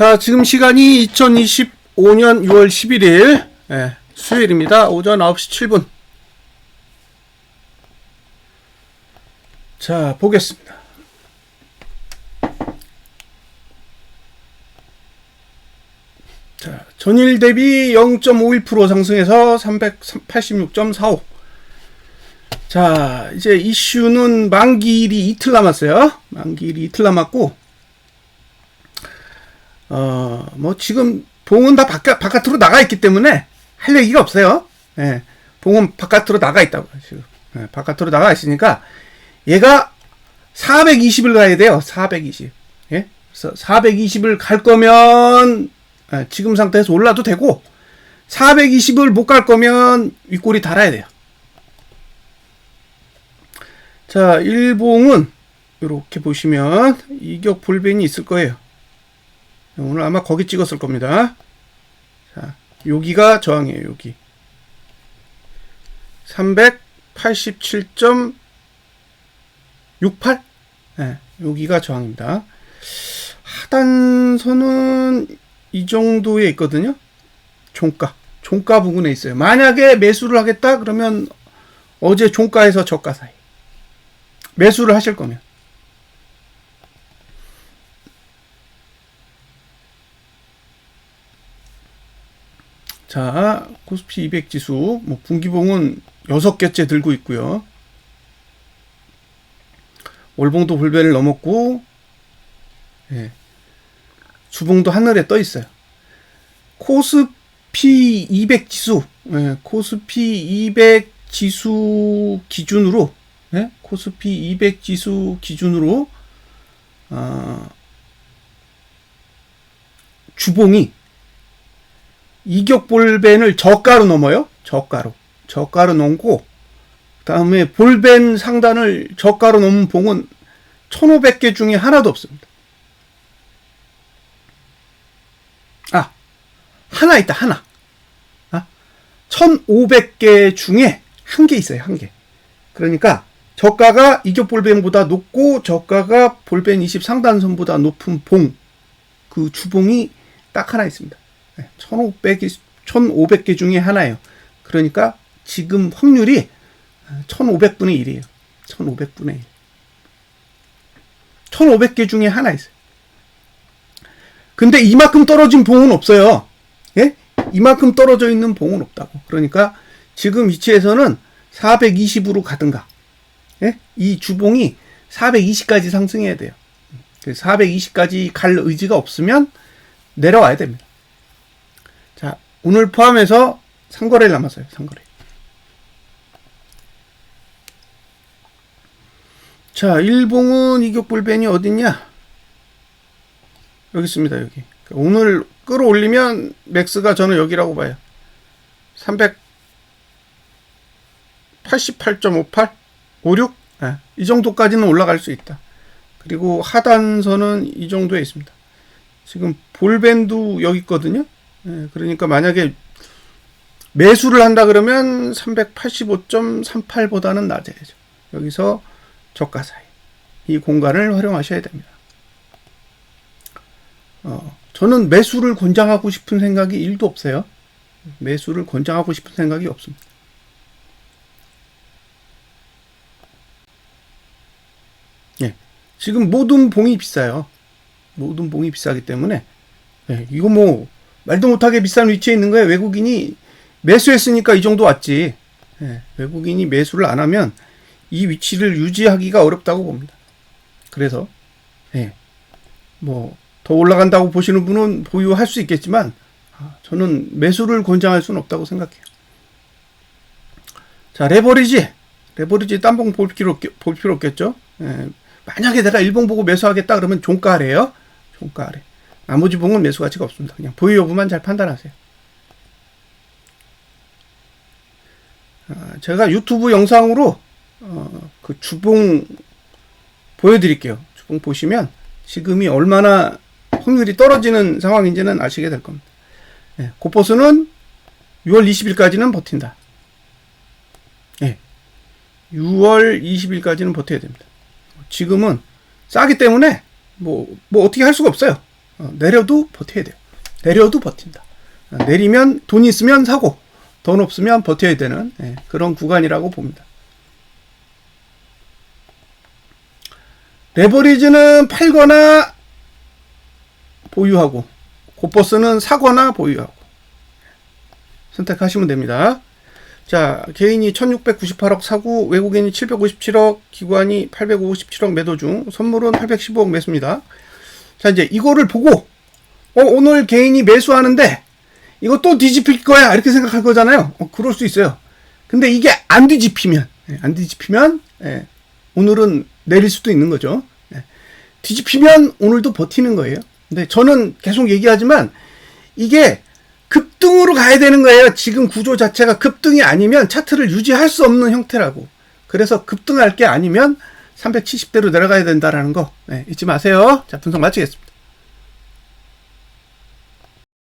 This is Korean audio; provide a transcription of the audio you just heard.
자, 지금 시간이 2025년 6월 11일, 예, 수요일입니다. 오전 9시 7분. 자, 보겠습니다. 자, 전일 대비 0.51% 상승해서 386.45. 자, 이제 이슈는 만기일이 이틀 남았어요. 만기일이 이틀 남았고, 어, 뭐 지금 봉은 다 바깥, 바깥으로 나가 있기 때문에 할 얘기가 없어요. 예. 봉은 바깥으로 나가 있다고 지금. 예, 바깥으로 나가 있으니까 얘가 420을 가야 돼요. 420. 예? 그래서 420을 갈 거면 예, 지금 상태에서 올라도 되고 420을 못 갈 거면 윗골이 달아야 돼요. 자, 일봉은 이렇게 보시면 이격 볼벤이 있을 거예요. 오늘 아마 거기 찍었을 겁니다. 자, 여기가 저항이에요, 여기. 387.68? 네, 여기가 저항입니다. 하단선은 이 정도에 있거든요. 종가. 종가 부분에 있어요. 만약에 매수를 하겠다? 그러면 어제 종가에서 저가 사이. 매수를 하실 거면. 자, 코스피 200 지수, 뭐 분기봉은 6개째 들고 있고요. 월봉도 불변을 넘었고, 예. 주봉도 하늘에 떠 있어요. 코스피 200 지수, 예. 코스피 200 지수 기준으로, 예. 코스피 200 지수 기준으로, 어, 주봉이 이격 볼벤을 저가로 넘어요. 저가로. 저가로 넘고 그다음에 볼벤 상단을 저가로 넘은 봉은 1500개 중에 하나도 없습니다. 아. 하나 있다. 하나. 아. 1500개 중에 한 개 있어요. 한 개. 그러니까 저가가 이격 볼벤보다 높고 저가가 볼벤 20 상단선보다 높은 봉. 그 주봉이 딱 하나 있습니다. 1500, 1500개 중에 하나예요. 그러니까 지금 확률이 1500분의 1이에요. 1500분의 1. 1500개 중에 하나 있어요. 근데 이만큼 떨어진 봉은 없어요. 예? 이만큼 떨어져 있는 봉은 없다고. 그러니까 지금 위치에서는 420으로 가든가. 예? 이 주봉이 420까지 상승해야 돼요. 420까지 갈 의지가 없으면 내려와야 됩니다. 자, 오늘 포함해서 상거래를 남았어요. 상거래. 자, 일봉은 이격불변이 어딨냐? 여기 있습니다. 여기. 오늘 끌어올리면 맥스가 저는 여기라고 봐요. 388.58? 56? 네, 이 정도까지는 올라갈 수 있다. 그리고 하단선은 이 정도에 있습니다. 지금 볼밴도 여기 있거든요. 예, 그러니까 만약에 매수를 한다 그러면 385.38보다는 낮아야죠. 여기서 저가 사이. 이 공간을 활용하셔야 됩니다. 어, 저는 매수를 권장하고 싶은 생각이 1도 없어요. 매수를 권장하고 싶은 생각이 없습니다. 예. 지금 모든 봉이 비싸요. 모든 봉이 비싸기 때문에, 예, 이거 뭐, 말도 못하게 비싼 위치에 있는 거예요. 외국인이 매수했으니까 이 정도 왔지. 예, 외국인이 매수를 안 하면 이 위치를 유지하기가 어렵다고 봅니다. 그래서 예, 뭐 더 올라간다고 보시는 분은 보유할 수 있겠지만 아, 저는 매수를 권장할 수는 없다고 생각해요. 자 레버리지 레버리지 딴봉 볼 필요 없, 볼 필요 없겠죠. 예, 만약에 내가 일봉 보고 매수하겠다 그러면 종가래요. 종가래. 나머지 봉은 매수 가치가 없습니다. 그냥 보유 여부만 잘 판단하세요. 아, 제가 유튜브 영상으로 어, 그 주봉 보여드릴게요. 주봉 보시면 지금이 얼마나 확률이 떨어지는 상황인지는 아시게 될 겁니다. 예, 고포스는 6월 20일까지는 버틴다. 예, 6월 20일까지는 버텨야 됩니다. 지금은 싸기 때문에 뭐, 뭐 어떻게 할 수가 없어요. 어, 내려도 버텨야 돼요. 내려도 버틴다. 어, 내리면 돈 있으면 사고 돈 없으면 버텨야 되는 예, 그런 구간이라고 봅니다. 레버리지는 팔거나 보유하고 고버스는 사거나 보유하고 선택하시면 됩니다. 자, 개인이 1698억 사고, 외국인이 757억, 기관이 857억 매도 중, 선물은 815억 매수입니다. 자, 이제 이거를 보고, 어, 오늘 개인이 매수하는데, 이거 또 뒤집힐 거야. 이렇게 생각할 거잖아요. 어, 그럴 수 있어요. 근데 이게 안 뒤집히면, 예, 안 뒤집히면, 예, 오늘은 내릴 수도 있는 거죠. 예. 뒤집히면 오늘도 버티는 거예요. 근데 저는 계속 얘기하지만, 이게 급등으로 가야 되는 거예요. 지금 구조 자체가 급등이 아니면 차트를 유지할 수 없는 형태라고. 그래서 급등할 게 아니면 370대로 내려가야 된다라는 거 네, 잊지 마세요. 자, 분석 마치겠습니다.